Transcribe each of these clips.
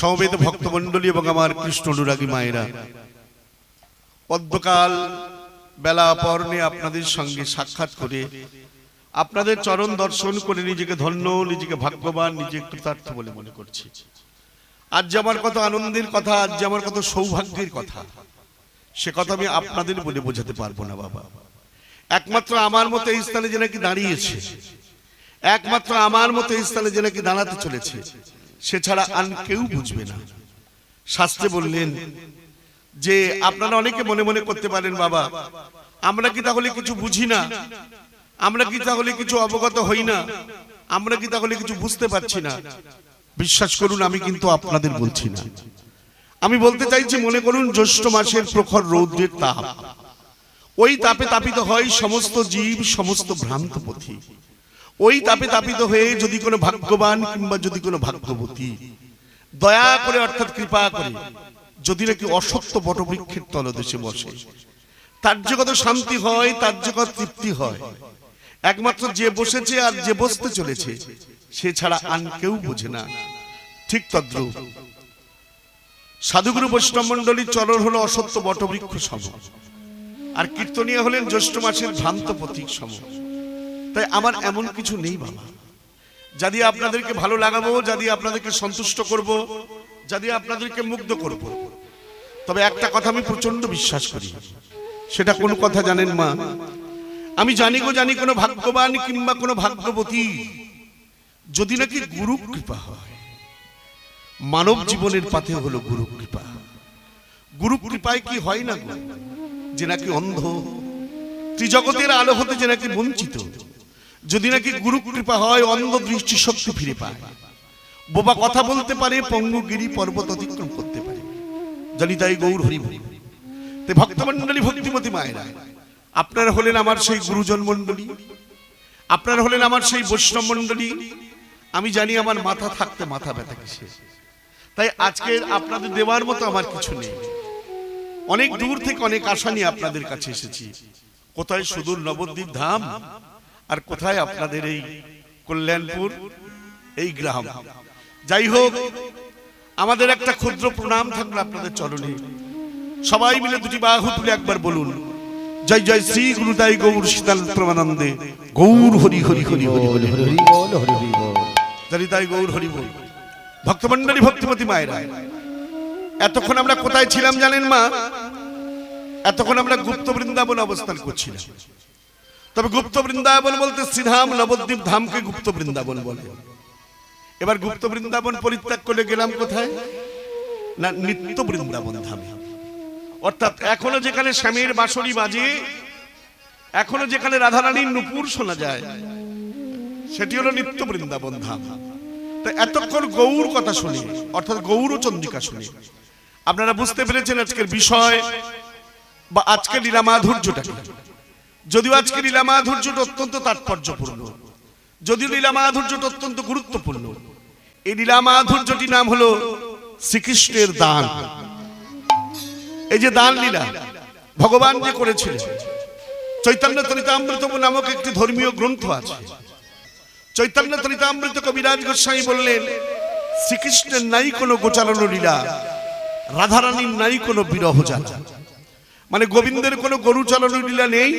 সমবেত ভক্তমণ্ডলী এবং আমার কৃষ্ণ অনুরাগী মায়েরা পদ্মকাল বেলা পর্ণে আপনাদের সঙ্গে সাক্ষাৎ করে আপনাদের চরণ দর্শন করে নিজেকে ধন্য, নিজেকে ভাগ্যবান, নিজেকে কৃতার্থ বলে মনে করছি। আজ যে আমার কত আনন্দের কথা, আজ যে আমার কত সৌভাগ্যের কথা, সে কথা আমি আপনাদের বলে বোঝাতে পারব না, বাবা। একমাত্র আমার মতো এই স্থানে যে নাকি দাঁড়িয়েছে, একমাত্র আমার মতো এই স্থানে যে নাকি দাঁড়াতে চলেছে সে ছাড়া আর কেউ বুঝবে না। শাস্ত্রে বললেন যে, আপনারা অনেকে মনে মনে করতে পারেন, বাবা, আমরা কি তাহলে কিছু বুঝি না? আমরা কি তাহলে কিছু অবগত হই না? আমরা কি তাহলে কিছু বুঝতে পারছি না? বিশ্বাস করুন, আমি কিন্তু আপনাদের বলছি না। আমি বলতে চাইছি, মনে করুন, জ্যৈষ্ঠ মাসের প্রখর রৌদ্রের তাপ। ওই তাপে তাপিত হয় সমস্ত জীব, সমস্ত ভ্রান্ত পথি। ওই তাপে তাপিত হয়ে যদি কোনো ভাগ্যবান কিংবা যদি কোনো ভাগ্যবতী, দয়া করে অর্থাৎ কৃপা করে যদি নাকি অসত্য বটবৃক্ষের তলদেশে বসে। তার কত শান্তি হয়, তার কত তৃপ্তি হয়। একমাত্র যে বসেছে আর যে বসতে চলেছে, সে ছাড়া আন কেউ বোঝে না। ঠিক তদ্রুপ। সাধুগুরু বৈষ্ণব মন্ডলীর চরণ হলো অসত্য বটবৃক্ষ সম। আর কীর্তনীয় হলেন জ্যৈষ্ঠ মাসের ভ্রান্ত প্রতীক সম। তাই আমার এমন কিছু নেই, বাবা। যদি আপনাদেরকে ভালো লাগাবো, যদি আপনাদেরকে সন্তুষ্ট করব, যদি আপনাদেরকে মুগ্ধ করব, তবে একটা কথা আমি প্রচণ্ড বিশ্বাস করি। সেটা কোন কথা জানেন মা? আমি জানি গো, জানি কোনো ভাগ্যবান কিংবা কোনো ভাগ্যবতী। যদি নাকি গুরু কৃপা হয়, মানব জীবনের পাথে হলো গুরু কৃপা। গুরু কৃপায় কি হয় না যে নাকি অন্ধ। ত্রিজগতের আলো হতে যে নাকি বঞ্চিত। যদি নাকি গুরু কৃপা হয়, অন্ধ দৃষ্টি শক্তি ফিরে পায়। বোবা কথা বলতে পারে, পঙ্গুগিরি পর্বত অতিক্রম করতে পারে। জানি তাই গৌর হরি তাই ভক্তমন্ডলী ভক্তিমতী মায়েরা, আপনারা হলেন আমার সেই গুরুজন মন্ডলী আপনারা হলেন আমার সেই বৈষ্ণব মন্ডলী আমি জানি আমার মাথা থাকতে মাথা ব্যথা কিসে তাই আজকে আপনাদের দেওয়ার মতো আমার কিছু নেই। অনেক দূর থেকে অনেক আশা নিয়ে আপনাদের কাছে এসেছি। কোথায় সুদূর নবদ্বীপ ধাম? আর কোথায় আপনাদের এই কল্যাণপুর? এই গ্রাম। যাই হোক, আমাদের একটা ক্ষুদ্র প্রণাম থাকল আপনাদের চরণে। সবাই মিলে দুটি বাহু তুলে একবার বলুন। জয় জয় শ্রী গুরুদাই গৌর শীতল প্রমানন্দে। গৌর হরি হরি হরি হরি হরি হরি বল। হরি হরি বল হরি তাই গৌর হরি বল। ভক্তমন্ডলী ভক্তিমতী মায়েরা, এতক্ষণ আমরা কোথায় ছিলাম জানেন মা? এতক্ষণ আমরা গুপ্ত বৃন্দাবন অবস্থান করছিলাম। তবে গুপ্ত বৃন্দাবন বলতে শ্রীধাম, নবদ্বীপ ধামকে গুপ্ত বৃন্দাবন বলে। এবার গুপ্ত বৃন্দাবন পরিত্যাগ করে গেলাম কোথায়? না, নিত্য বৃন্দাবন ধামে। অর্থাৎ এখনও যেখানে স্বামীর বাঁশরি বাজে, এখনও যেখানে রাধারানীর নুপুর শোনা যায়, সেটি হলো নিত্য বৃন্দাবন ধাম। তো এতক্ষণ গৌর কথা শুনি, অর্থাৎ গৌর ও চন্দ্রিকা শুনি, আপনারা বুঝতে পেরেছেন আজকের বিষয় বা আজকের লীলা মাধুর্যটা যদিও আজকে লীলা মাধুর্যটা অত্যন্ত তাৎপর্যপূর্ণ, যদিও লীলা মাধুর্যটা অত্যন্ত গুরুত্বপূর্ণ, এই লীলা মাধুর্যটির নাম হলো শ্রীকৃষ্ণের দান। এই যে দান লীলা ভগবান যে করেছিলেন, চৈতন্য চরিতামৃত নামক একটি ধর্মীয় গ্রন্থ আছে। চৈতন্য চরিতামৃত কবিরাজ গোস্বামী বললেন, শ্রীকৃষ্ণের নাই কোনো গোচারণ লীলা, রাধারানীর নাই কোনো বিরহ জ্বালা। মানে গোবিন্দের কোনো গরু চালানো লীলা নেই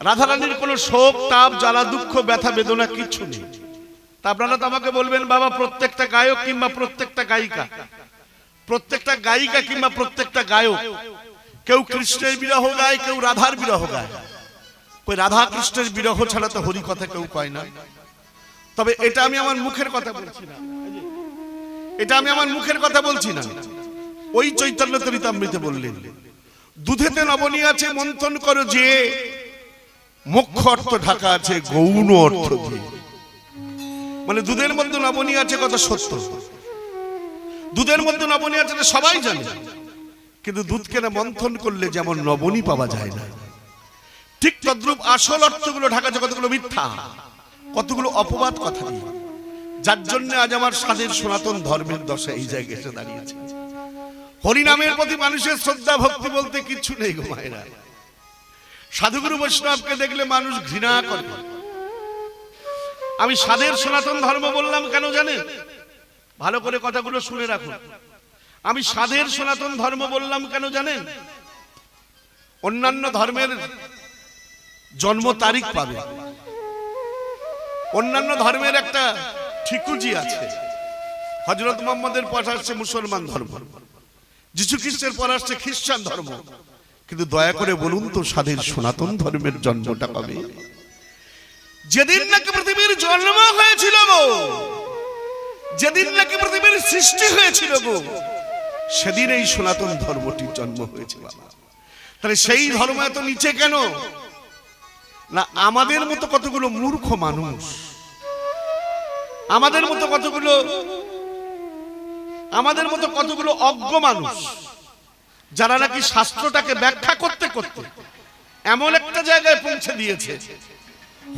রাধারানীর কোনো শোক, তাপ, জ্বালা, দুঃখ, ব্যথা, বেদনা কিচ্ছু নেই। তা আপনারা তো আমাকে বলবেন, বাবা, প্রত্যেকটা গায়ক কিংবা প্রত্যেকটা গায়িকা? প্রত্যেকটা গায়িকা কিংবা প্রত্যেকটা গায়ক? কেউ কৃষ্ণের বিরহ গায়, কেউ রাধার বিরহ গায়। ওই রাধা কৃষ্ণের বিরহ ছাড়া তো হরি কথা কেউ কয় না। তবে এটা আমি আমার মুখের কথা বলছি না। এটা আমি আমার মুখের কথা বলছি না। ওই চৈতন্য চরিতামৃতে বললেন, দুধেতে নবনী আছে, মন্থন করো যে মুখ্য অর্থ ঢাকা আছে গৌণ অর্থ দিয়ে। মানে দুধের মধ্যে নবনী আছে কথা সত্য। দুধের মধ্যে নবনী আছে সবাই জানে। কিন্তু দুধকে না মন্থন করলে যেমন নবনী পাওয়া যায় না। ঠিক তদ্রুপ আসল অর্থগুলো ঢাকা আছে, কতগুলো মিথ্যা, কতগুলো অপবাদ কথা দিয়ে। যার জন্য আজ আমার স্বাদের সনাতন ধর্মের দশা এই জায়গায় এসে দাঁড়িয়েছে। হরিনামের প্রতি মানুষের শ্রদ্ধা, ভক্তি বলতে কিচ্ছু নেই গো মায়েরা। সাধুগুরু বৈষ্ণবকে দেখলে মানুষ ঘৃণা করে। আমি সাধের সনাতন ধর্ম বললাম কেন জানেন? ভালো করে কথাগুলো শুনে রাখুন। আমি সাধের সনাতন ধর্ম বললাম কেন জানেন? অন্যান্য ধর্মের জন্ম তারিখ পাবে। অন্যান্য ধর্মের একটা ঠিকুজি আছে। হজরত মোহাম্মদের পর আসছে মুসলমান ধর্ম। যিশু খ্রিস্টের পর আসছে খ্রিস্টান ধর্ম। কিন্তু দয়া করে বলুন তো সাধের সনাতন ধর্মের জন্মটা কবে? যেদিন নাকি পৃথিবীর জন্ম হয়েছিল গো, যেদিন নাকি পৃথিবীর সৃষ্টি হয়েছিল গো, সেদিন এই সনাতন ধর্মটির জন্ম হয়েছিল তাহলে সেই ধর্ম এত নিচে কেন? না, আমাদের মতো কতগুলো মূর্খ মানুষ, আমাদের মতো কতগুলো, আমাদের মতো কতগুলো অজ্ঞ মানুষ যারা নাকি শাস্ত্রটাকে ব্যাখ্যা করতে করতে এমন একটা জায়গায় পৌঁছে দিয়েছে।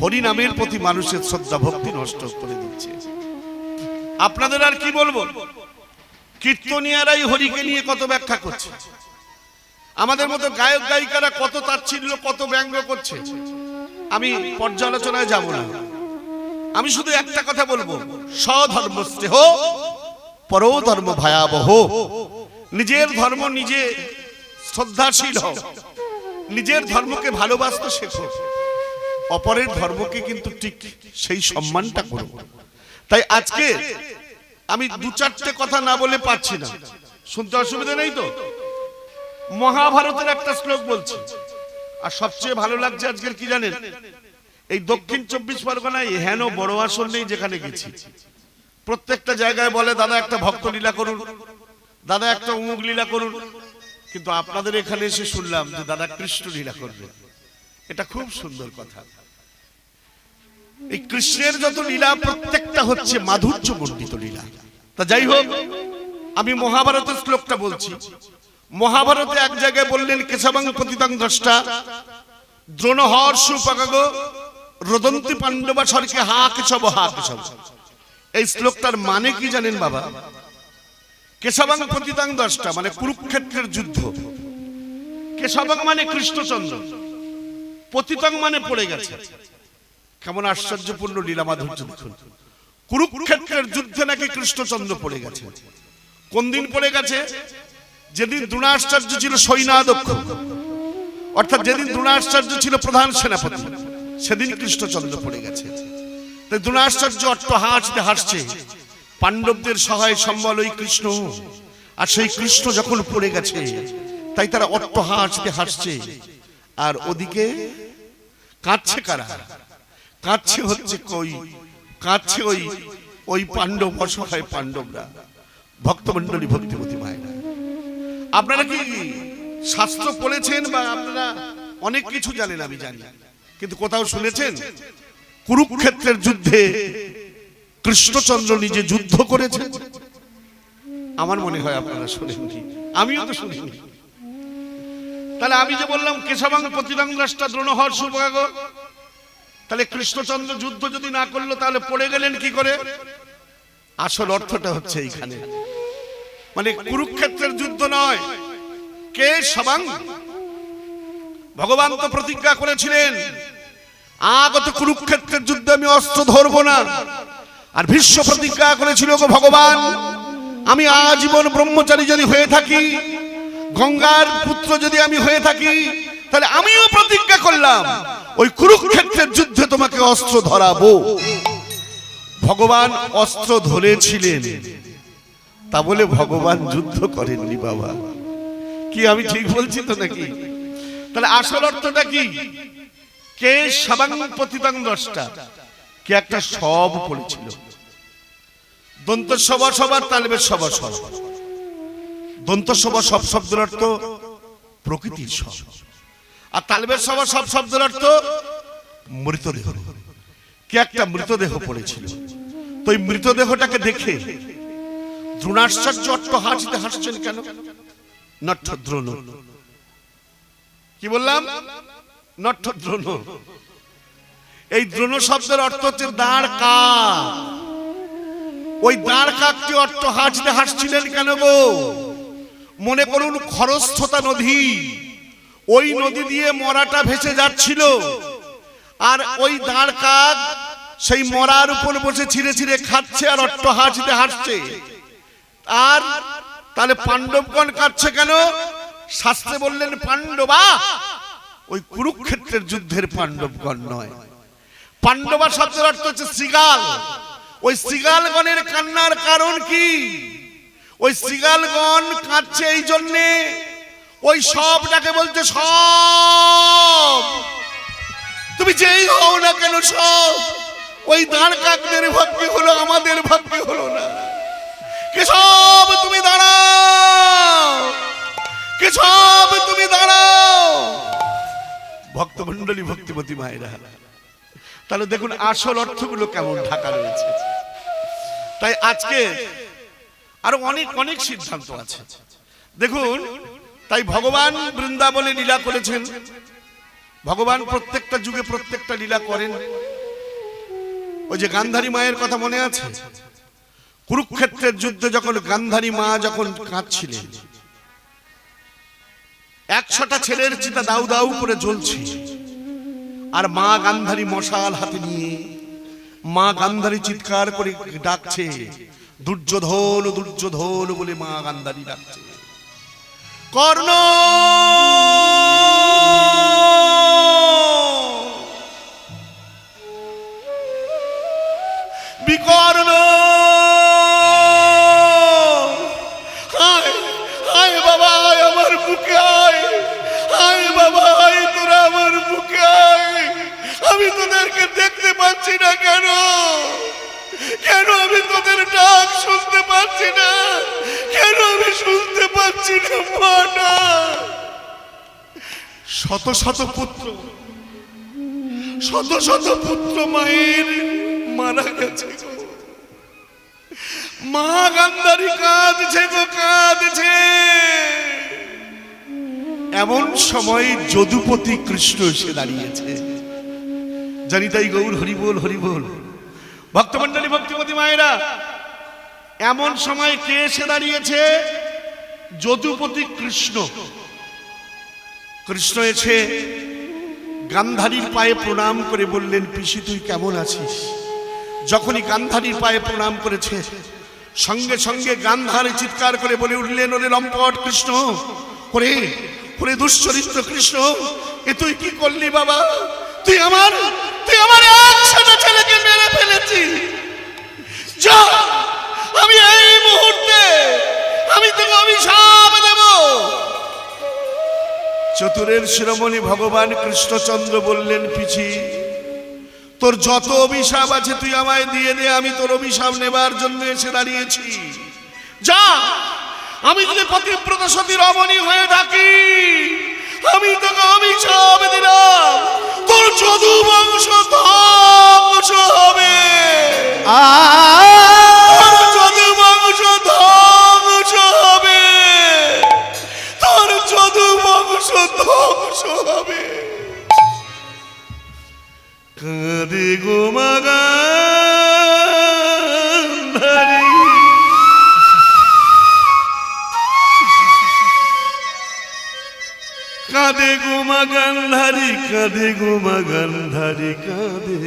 হরি নামের প্রতি মানুষের শ্রদ্ধা, ভক্তি নষ্ট করে দিচ্ছে। আপনাদের আর কি বলব? কীর্তনিয়ারাই হরিকে নিয়ে কত ব্যাখ্যা করছে। আমাদের মতো গায়ক, গায়িকারা কত তাচ্ছিল্য, কত ব্যঙ্গ করছে। আমি পর্যালোচনায় যাব না। আমি শুধু একটা কথা বলব। স্বধর্ম স্নেহ পরধর্ম ভয়াবহ। নিজের ধর্ম নিজে শ্রদ্ধাশীল হও। নিজের ধর্মকে ভালোবাসতে শেখো অপরের ধর্মকে কিন্তু ঠিক সেই সম্মানটা করো তাই আজকে আমি দু চারটে কথা না বলে পাচ্ছি না। শুনতে অসুবিধা নেই তো? মহাভারতের একটা শ্লোক বলছি, আর সবচেয়ে ভালো লাগছে আজকের কি জানেন? এই দক্ষিণ চব্বিশ পরগনায় হেন বড় আসন নেই যেখানে গেছি। প্রত্যেকটা জায়গায় বলে, দাদা, একটা ভক্ত লীলা করুন। দাদা, একটা উমুক লীলা করুন। কিন্তু আপনাদের এখানে এসে শুনলাম যে দাদা কৃষ্ণ লীলা করবে। এটা খুব সুন্দর কথা। এই কৃষ্ণের যত লীলা, প্রত্যেকটা হচ্ছে মাধুর্য মণ্ডিত লীলা। তা যাই হোক, আমি মহাভারতের শ্লোকটা বলছি। মহাভারতে এক জায়গায় বললেন, কেশবাং পতিতাং দ্রষ্টা দ্রোণ হর্ষ পাকাগ রদন্তি পাণ্ডবা সরকে হা কেশব হা কেশব এই শ্লোকটার মানে কি জানেন বাবা? কেশবাং পতিতাং দশটা মানে কুরুক্ষেত্রের যুদ্ধ। কেশবাং মানে কৃষ্ণচন্দ্র। পতিতাং মানে পড়ে গেছে। কেমন আশ্চর্যপূর্ণ লীলা মাধুর্য দেখুন কুরুক্ষেত্রের যুদ্ধে নাকি কৃষ্ণচন্দ্র পড়ে গেছে। কোন দিন পড়ে গেছে? যেদিন দ্রোণাচার্য ছিল সৈন্যাধ্যক্ষ। অর্থাৎ যেদিন দ্রোণাচার্য ছিল প্রধান সেনাপতি, সেদিন কৃষ্ণচন্দ্র পড়ে গেছে। তাই দ্রোণাচার্য অট্ট হাসতে হাসছে। পাণ্ডবদের সহায় সম্বল ওই কৃষ্ণ। আর সেই কৃষ্ণ যখন পড়ে গেছে, তাই তারা অট্ট হাসতে হাসছে আর ওদিকে কাঁদছে কারা? কাঁদছে হচ্ছে কই? কাঁদছে ওই ওই পাণ্ডব, অসহায় পাণ্ডবরা। ভক্তমণ্ডলী ভক্তিমতী মায়েরা আপনারা কি শাস্ত্র পড়েছেন বা আপনারা অনেক কিছু জানেন আমি জানি। কিন্তু কোথাও শুনেছেন? কুরুক্ষেত্রের যুদ্ধে কৃষ্ণচন্দ্র নিজে যুদ্ধ করেছে আমার মনে হয় আপনারা শুনেননি। আমিও তো শুনিনি। তাহলে আমি যে বললাম, কেশবাং প্রতিরঙ্গাসটা দ্রোণ হর সুভাগ তাহলে কৃষ্ণচন্দ্র যুদ্ধ যদি না করল, তাহলে পড়ে গেলেন কি করে? আসল অর্থটা হচ্ছে এইখানে। মানে কুরুক্ষেত্রের যুদ্ধ নয়। কে সবাং ভগবান তো প্রতিজ্ঞা করেছিলেন, আগত কুরুক্ষেত্রের যুদ্ধে আমি অস্ত্র ধরবো না। আর ভীষ্ম প্রতিজ্ঞা করেছিল গো ভগবান, আমি আজীবন ব্রহ্মচারী যদি হয়ে থাকি, গঙ্গার পুত্র যদি আমি হয়ে থাকি, তাহলে আমিও প্রতিজ্ঞা করলাম, ওই কুরুক্ষেত্রের যুদ্ধে তোমাকে অস্ত্র ধরাবো। ভগবান অস্ত্র ধরেছিলেন, তা বলে ভগবান যুদ্ধ করেননি বাবা। কি আমি ঠিক বলছি তো নাকি? তাহলে আসল অর্থটা কি? কে সাবাং পতিতাং দশটা? কে একটা সব পড়েছিল দন্ত সভা সবার তালবের সভা সব দন্ত সভা সব শব্দের অর্থ প্রকৃতির সব। আর তালবের সভা সব শব্দের অর্থ মৃতদেহ। কে একটা মৃতদেহ পড়েছিল তো এই মৃতদেহটাকে দেখে দ্রোণাশ্চর্য অট্ট হাসিতে হাসছেন কেন? নট্ট দ্রোণ কি বললাম? নট্ট দ্রোণ এই দ্রোণ শব্দের অর্থ হচ্ছে দাঁড় কাক। ওই দাঁড় কাকটি অট্ট হাসতে হাসছিলেন কেন গো? মনে করুন খরস্থতা নদী। ওই নদী দিয়ে মরাটা ভেসে যাচ্ছিল। আর ওই দাঁড় কাক সেই মরার উপর বসে ছিঁড়ে ছিঁড়ে খাচ্ছে আর অট্ট হাসিতে হাসছে আর তাহলে পাণ্ডবগণ কাটছে কেন? শাস্ত্রে বললেন, পাণ্ডবা, ওই কুরুক্ষেত্রের যুদ্ধের পাণ্ডবগণ নয়। পাণ্ডবা শব্দের অর্থ হচ্ছে সিগাল। ওই সিগালগণের কান্নার কারণ কি? ওই সিগালগণ কাঁদছে এই জন্যে। ওই সবটাকে বলছে সব। তুমি যেই হও না কেন সব? ওই দাঁড় কাকদের ভাগ্যে হলো আমাদের ভাগ্যে হলো না। কেশব তুমি দাঁড়াও। কেশব তুমি দাঁড়াও। ভক্তমন্ডলী ভক্তিমতী মায়েরা। তাহলে দেখুন আসল অর্থগুলো কেমন ঢাকা রয়েছে। তাই আজকে আরও অনেক অনেক সিদ্ধান্ত আছে। দেখুন তাই ভগবান বৃন্দাবনে লীলা করেছেন। ভগবান প্রত্যেকটা যুগে প্রত্যেকটা লীলা করেন। ওই যে গান্ধারী মায়ের কথা মনে আছে? কুরুক্ষেত্রের যুদ্ধে যখন গান্ধারী মা যখন কাঁদছিলেন একশোটা ছেলের চিতা দাউ দাউ করে জ্বলছে। আর মা গান্ধারী মশাল হাতে নিয়ে মা গান্ধারী চিৎকার করে ডাকছে, দুর্যোধন দুর্যোধন বলে মা গান্ধারী ডাকছে। কর্ণ! বিকর্ণ! আমি তোদেরকে দেখতে পাচ্ছি না কেন? কেন আমি তোদের ডাক শুনতে পাচ্ছি না? কেন আমি শুনতে পাচ্ছি না শত শত পুত্র, শত শত পুত্র মায়ের মারা গেছে মা গান্ধারী কাঁদছে তো কাঁদছে। এমন সময় যদুপতি কৃষ্ণ এসে দাঁড়িয়েছে। জানি তাই গৌর, হরিবোল হরিবোল। ভক্তমন্ডলী ভক্তিমতী মায়েরা, এমন সময় কে এসে দাঁড়িয়েছে? যদুপতি কৃষ্ণ। কৃষ্ণ এসে গান্ধারীর পায়ে প্রণাম করে বললেন, পিসি, তুই কেমন আছিস? যখনই গান্ধারীর পায়ে প্রণাম করেছে, সঙ্গে সঙ্গে গান্ধারী চিৎকার করে বলে উঠলেন, ওরে লম্পট কৃষ্ণ, ওরে ওরে দুশ্চরিত্র কৃষ্ণ, এ তুই কি করলি বাবা? তুই আমার তুই আমার একসাথে ছেলেকে মেরে ফেলেছি যা, আমি এই মুহূর্তে, আমি তোকে অভিশাপ দেব। চতুরের শিরোমণি ভগবান কৃষ্ণচন্দ্র বললেন, পিছি, তোর যত অভিশাপ আছে তুই আমায় দিয়ে দে, আমি তোর অভিশাপ নেবার জন্য এসে দাঁড়িয়েছি। যা, আমি যদি পতিব্রত সতী রমণী হয়ে থাকি, আমি তোকে অভিশাপ দিলাম। তোর যদু বংশ ধ্বংস হবে। তোর হবে ধ্বংস হবে। কাঁদে গো মাগান্ধারী কাঁদে গুমা মাগান্ধারী কাঁদে গুমা মাগান্ধারী কাঁদে।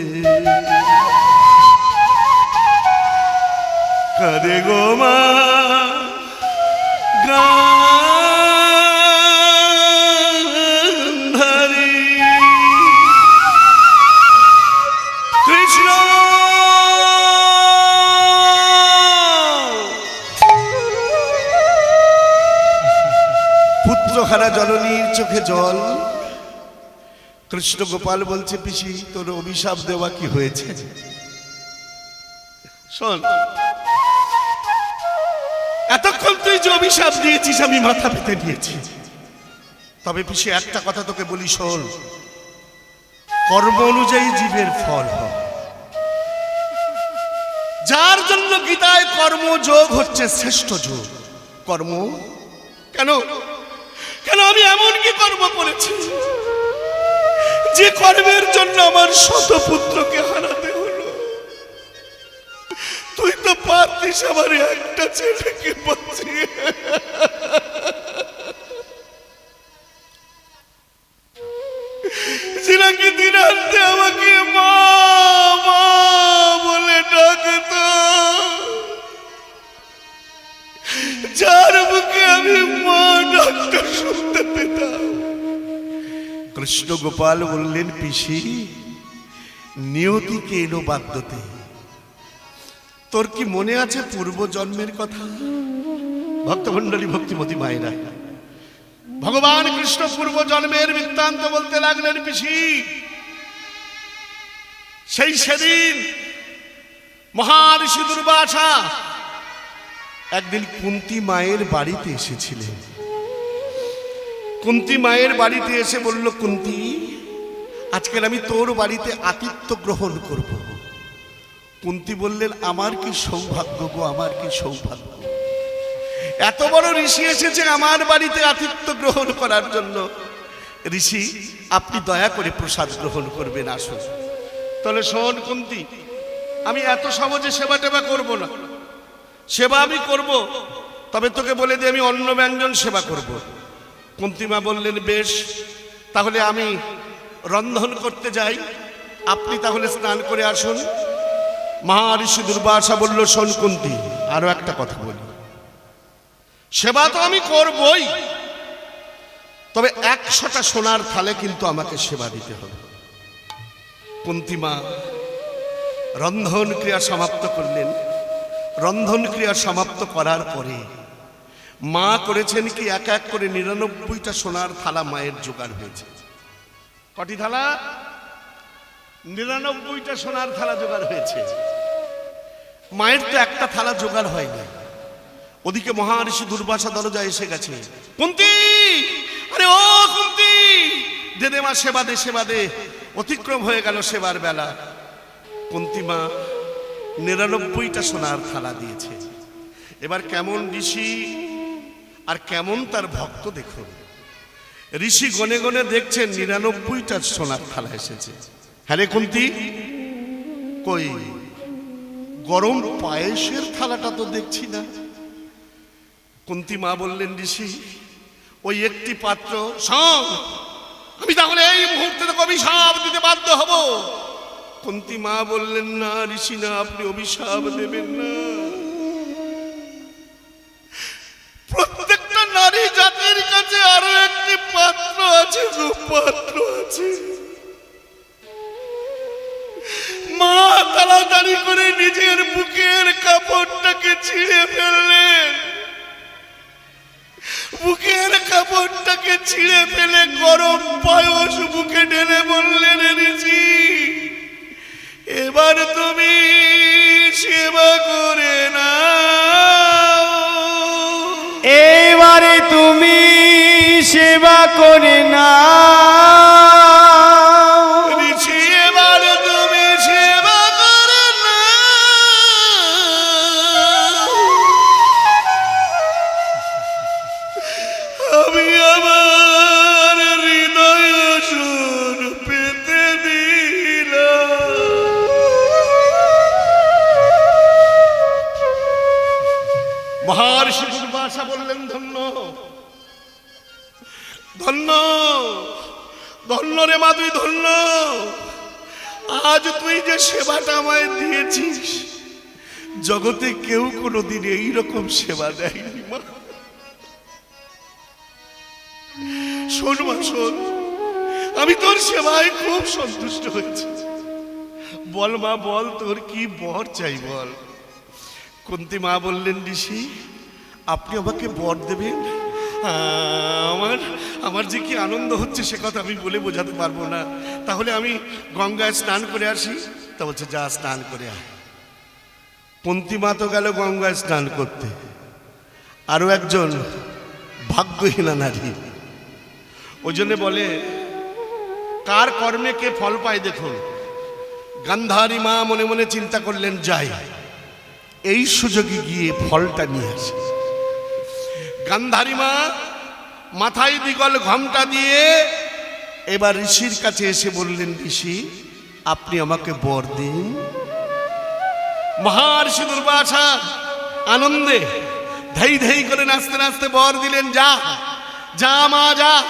কাঁদে গো চোখে জল। কৃষ্ণ গোপাল বলছে, পিসি, তোর অভিশাপ দেওয়া কি হয়েছে? শোন, এতক্ষণ তুই যে অভিশাপ দিয়েছিস, আমি মাথা পেতে নিয়েছি তবে পিসি, একটা কথা তোকে বলি, শোন। কর্ম অনুযায়ী জীবের ফল হয়। যার জন্য গীতায় কর্মযোগ হচ্ছে শ্রেষ্ঠ যোগ। কর্ম? কেন? কেন আমি এমন কি কর্ম করেছি? যে কর্মের জন্য আমার শত পুত্রকে হারাতে হলো। তুই তো পারতিস আমার একটা ছেলেকে বাঁচিয়ে। গোপাল বললেন, পিসি, নিয়তিকে এলো বাদ্যতে তোর কি মনে আছে পূর্ব জন্মের কথা? ভক্তমণ্ডলী, ভক্তিমতী মায়েরা, ভগবান কৃষ্ণ পূর্ব জন্মের বৃত্তান্ত বলতে লাগলেন, পিসি, সেই সেদিন মহারিষি দুর্বাসা একদিন কুন্তি মায়ের বাড়িতে এসেছিলেন। কুন্তি মায়ের বাড়িতে এসে বলল, কুন্তি, আজকের আমি তোর বাড়িতে আতিথ্য গ্রহণ করব। কুন্তি বললেন, আমার কি সৌভাগ্য গো, আমার কি সৌভাগ্য? এত বড় ঋষি এসেছে আমার বাড়িতে আতিথ্য গ্রহণ করার জন্য। ঋষি, আপনি দয়া করে প্রসাদ গ্রহণ করবেন, আসুন। তাহলে শোন কুন্তি, আমি এত সহজে সেবা টেবা করব না। সেবা আমি করব, তবে তোকে বলে দিই, আমি অন্ন ব্যঞ্জন সেবা করব। কুন্তিমা বললেন, বেশ, তাহলে আমি রন্ধন করতে যাই। আপনি তাহলে স্নান করে আসুন। মহারিষি দুর্বাসা বলল, শোন কুন্তি, আরও একটা কথা বলি। সেবা তো আমি করবই, তবে একশোটা সোনার থালে কিন্তু আমাকে সেবা দিতে হবে। কুন্তিমা, রন্ধন ক্রিয়া সমাপ্ত করলেন। রন্ধন ক্রিয়া সমাপ্ত করার পরে মা করেছেন কি এক এক করে নিরানব্বইটা সোনার থালা মায়ের জোগাড় হয়েছে। কটি থালা? নিরানব্বইটা সোনার থালা জোগাড় হয়েছে। মায়ের তো একটা থালা জোগাড় হয়নি ওদিকে মহারিষি দুর্বাসা দরজা এসে গেছে, কুন্তি! আরে ও কুন্তি! দে দে মা, সেবা দে সেবা দে। অতিক্রম হয়ে গেল সেবার বেলা। কুন্তিমা নিরানব্বইটা সোনার থালা দিয়েছে। এবার কেমন ঋষি আর কেমন তার ভক্ত দেখুন। ঋষি গনে গনে দেখছেন নিরানব্বইটা সোনার থালা এসেছে। হ্যাঁ রে কুন্তি? কই? গরম পায়েসের থালাটা তো দেখছি না। কুন্তি মা বললেন, ঋষি, ওই একটি পাত্র সব আমি তাহলে এই মুহূর্তে তো অভিশাপ দিতে বাধ্য হব। কুন্তি মা বললেন, না ঋষি, না, আপনি অভিশাপ দেবেন না। পাত্র আছে পাত্র আছে মা তাড়াতাড়ি করে নিজের বুকের কাপড়টাকে ছিঁড়ে ফেললেন। বুকের কাপড়টাকে ছিঁড়ে ফেলে গরম পায়স বুকে ঢেলে বললেন ঋষি এবার তুমি সেবা করে না সেবা করে না। দিয়েছিস জগতে কেউ কোনোদিন এইরকম সেবা দেয়নি, মা। শোন মা, শোন। আমি তোর সেবায় খুব সন্তুষ্ট হয়েছি। বল, মা, বল, তোর কি বর চাই, বল। কুন্তি মা বললেন, ঋষি, আপনি আমাকে বর দেবেন? আমার আমার যে কি আনন্দ হচ্ছে সে কথা আমি বলে বোঝাতে পারব না। তাহলে আমি গঙ্গায় স্নান করে আসি। তা বলছে, যা স্নান করে আয়। তো গেল গঙ্গায় স্নান করতে। আরও একজন ভাগ্যহীনা নারী। ওই জন্য বলে, কার কর্মে কে ফল পায় দেখুন? গান্ধারী মা মনে মনে চিন্তা করলেন, যাই, এই সুযোগে গিয়ে ফলটা নিয়ে আসে। গান্ধারী মা মাথায় দিগল ঘমটা দিয়ে এবার ঋষির কাছে এসে বললেন, ঋষি আপনি আমাকে বর দিন। মহার্ষি দুর্বাসা, আনন্দে ধেই ধেই করে নাচতে নাচতে বর দিলেন, যা যা মা, যা,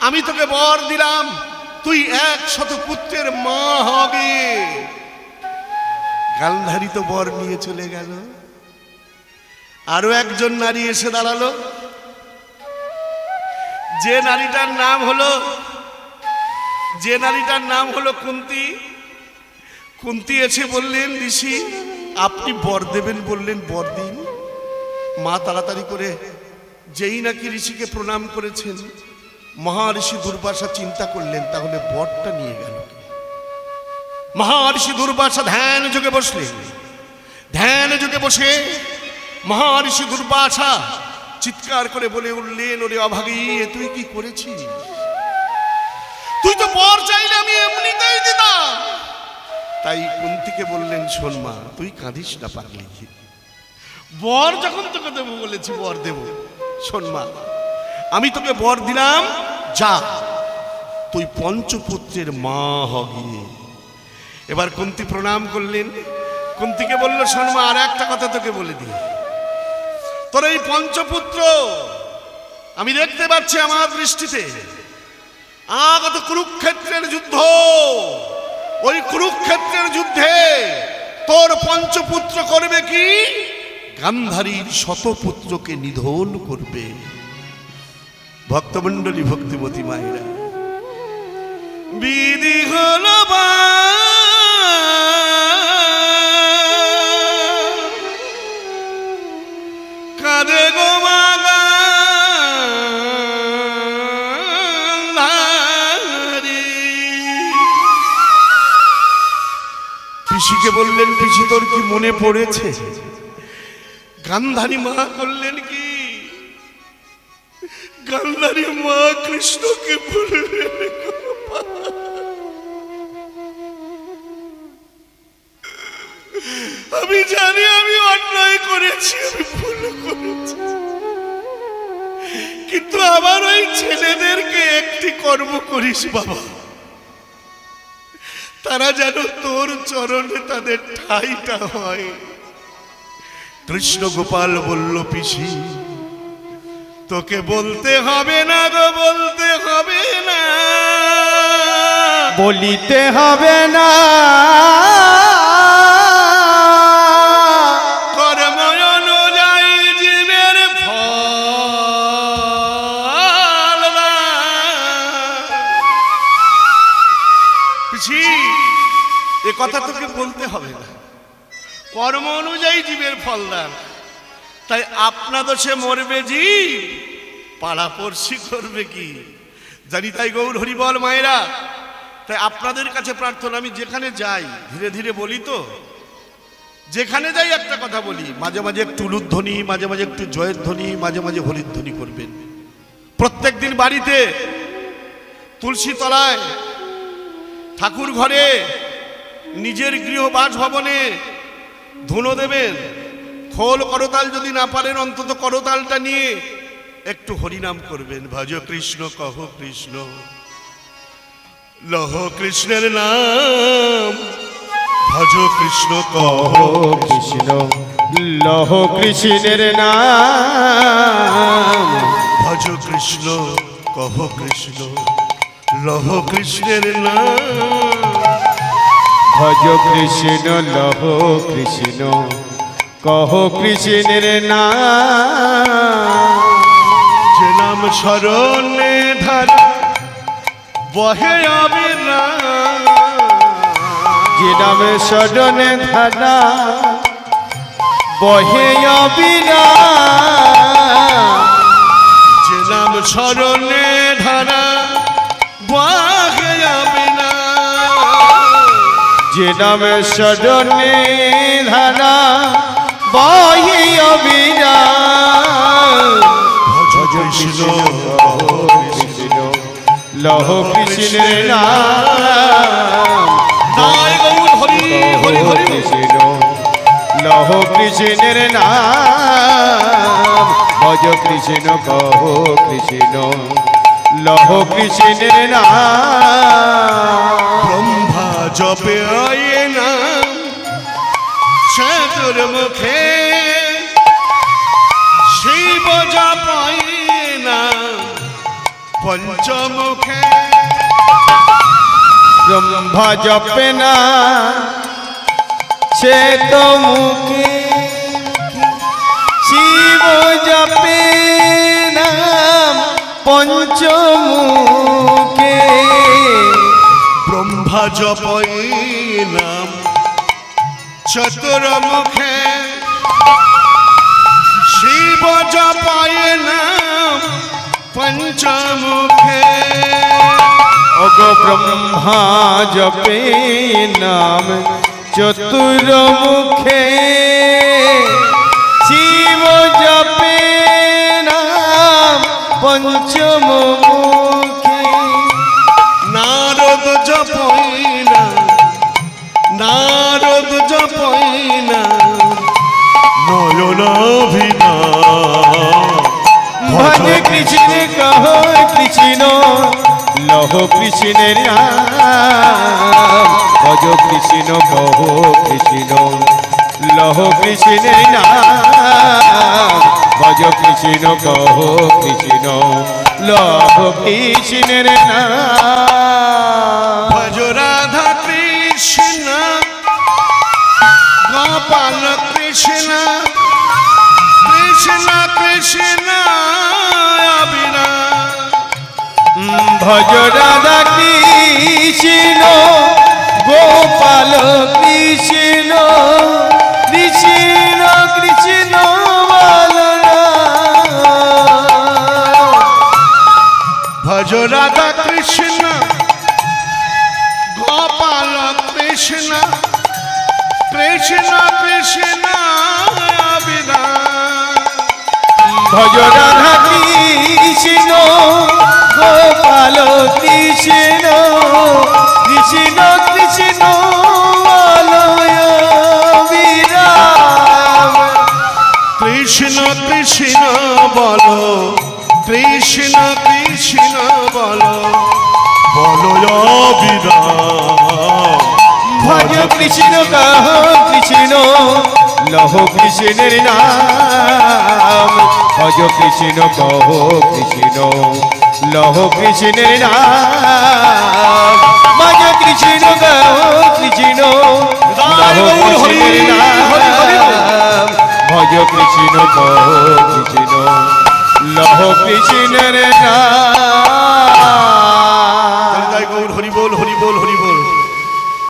আমি তোকে বর দিলাম, তুই এক শত পুত্রের মা হবে। গান্ধারী তো বর নিয়ে চলে গেল। আরও একজন নারী এসে দাঁড়াল। যে নারীটার নাম হলো, যে নারীটার নাম হলো কুন্তি কুন্তি এসে বললেন, ঋষি, আপনি বর দেবেন বললেন, বর দিন। মা তাড়াতাড়ি করে যেই নাকি ঋষিকে প্রণাম করেছেন, মহাঋষি দুর্বাসা চিন্তা করলেন, তাহলে বরটা নিয়ে গেল? মহাঋষি দুর্বাসা ধ্যান যোগে বসলেন। ধ্যান যোগে বসে মহাঋষি দুর্বাসা চিৎকার করে বলে উঠলেন, ওরে অভাগী এ তুই কি করেছিস? তুই তো বর চাইলে আমি এমনিতেই দিতাম। তাই কুন্তিকে বললেন শোন মা তুই কাঁদিস না পারলি বর যখন তোকে দেবো বলেছি বর দেব। শোন মা আমি তোকে বর দিলাম যা তুই পঞ্চপুত্রের মা হগিয়ে এবার কুন্তি প্রণাম করলেন। কুন্তিকে বলল শোন মা আর একটা কথা তোকে বলে দিই। তোর এই পঞ্চপুত্র আমি দেখতে পাচ্ছি আমার দৃষ্টিতে। আগত কুরুক্ষেত্রের যুদ্ধ। ওই কুরুক্ষেত্রের যুদ্ধে তোর পঞ্চপুত্র করবে কি? গান্ধারীর শতপুত্রকে নিধন করবে। ভক্তমণ্ডলী, ভক্তিমতী মায়েরা। বিধি হল কাঁদে গো পিসিকে বললেন পিসি তোর কি মনে পড়েছে? গান্ধারী মা করলেন কি? গান্ধারী মা কৃষ্ণকে বললেন, আমি জানি আমি অন্যায় করেছি করেছি। কিন্তু আমার ওই ছেলেদেরকে একটি কর্ম করিস বাবা। তারা যেন তোর চরণে তাদের ঠাইটা হয়। কৃষ্ণ গোপাল বলল, পিসি, তোকে বলতে হবে না গো, বলতে হবে না। বলিতে হবে না। কথা তোকে বলতে হবে না। কর্ম অনুযায়ী জীবের ফল দান। তাই আপনা দোষে মরবে জীব পাড়াপড়শি করবে কি? জানি তাই গৌর হরিবল মায়েরা। তাই আপনাদের কাছে প্রার্থনা, আমি যেখানে যাই, ধীরে ধীরে বলি তো, যেখানে যাই একটা কথা বলি। মাঝে মাঝে একটু উলুধ্বনি, মাঝে মাঝে একটু জয়ের ধ্বনি, মাঝে মাঝে হরির ধ্বনি করবেন। প্রত্যেক দিন বাড়িতে, তুলসী তলায়, ঠাকুর ঘরে নিজের গৃহ বাসভবনে ধুনো দেবেন খোল করতাল যদি না পারেন অন্তত করতালটা নিয়ে একটু হরিনাম করবেন। ভজ কৃষ্ণ কহ কৃষ্ণ। লহ কৃষ্ণের নাম। ভজ কৃষ্ণ কহ কৃষ্ণ। লহ কৃষ্ণের নাম। ভজ কৃষ্ণ কহ কৃষ্ণ। লহ কৃষ্ণের নাম। ভজ কৃষ্ণ লহ কৃষ্ণ। কহ কৃষ্ণের নাম। যে নাম স্মরণে ধারা বহে অবিরাম। যে নামে সজনে ধারা বহে অবিরাম। যে নাম স্মরণে যে নামে সজনে ধারা বহে অবিরাম ভজ কৃষ্ণ কৃষ্ণ লহ কৃষ্ণের নাম। জয় গৌর হরি হরি হরি কৃষ্ণ লহ কৃষ্ণের নাম। ভজ কৃষ্ণ কহ কৃষ্ণ। লহ কৃষ্ণের নাম। জপে নাম চতুর্মুখে শিব জপায় নাম পঞ্চমুখে ব্রহ্মা জপে না। সে তো মুখে শিব জপে নাম পঞ্চমুখে জপই নাম চতুর মুখে শিব জপই নাম পঞ্চমুখে। অগ ব্রহ্মা জপে নাম চতুর্মুখে। শিব জপে নাম পঞ্চমুখে। নারদ জপই না নয়নাভিনা ভজে কৃষ্ণ কহ কৃষ্ণ লহ কৃষ্ণের নাম। ভজ কৃষ্ণ কহ কৃষ্ণ লহ কৃষ্ণের নাম। ভজ কৃষ্ণ কহ কৃষ্ণ লহ কৃষ্ণের নাম। গোপাল কৃষ্ণ কৃষ্ণ কৃষ্ণ ভজ রাধা কৃষ্ণ গোপাল কৃষ্ণ ভজ রাধা কৃষ্ণ গোপাল কৃষ্ণ কৃষ্ণ কৃষ্ণ কৃষ্ণ কৃষ্ণ বলো, কৃষ্ণ কৃষ্ণ বলো বলো অবিরাম। ভজ কৃষ্ণ লহ কৃষ্ণের নাম, ভজ কৃষ্ণ কহ কৃষ্ণ, লহ কৃষ্ণের নাম, ভজ কৃষ্ণ কহ কৃষ্ণ, লহ কৃষ্ণের নাম, ভজ কৃষ্ণ কহ কৃষ্ণ, লহ কৃষ্ণের নাম। হরি বল হরি বল হরি বল।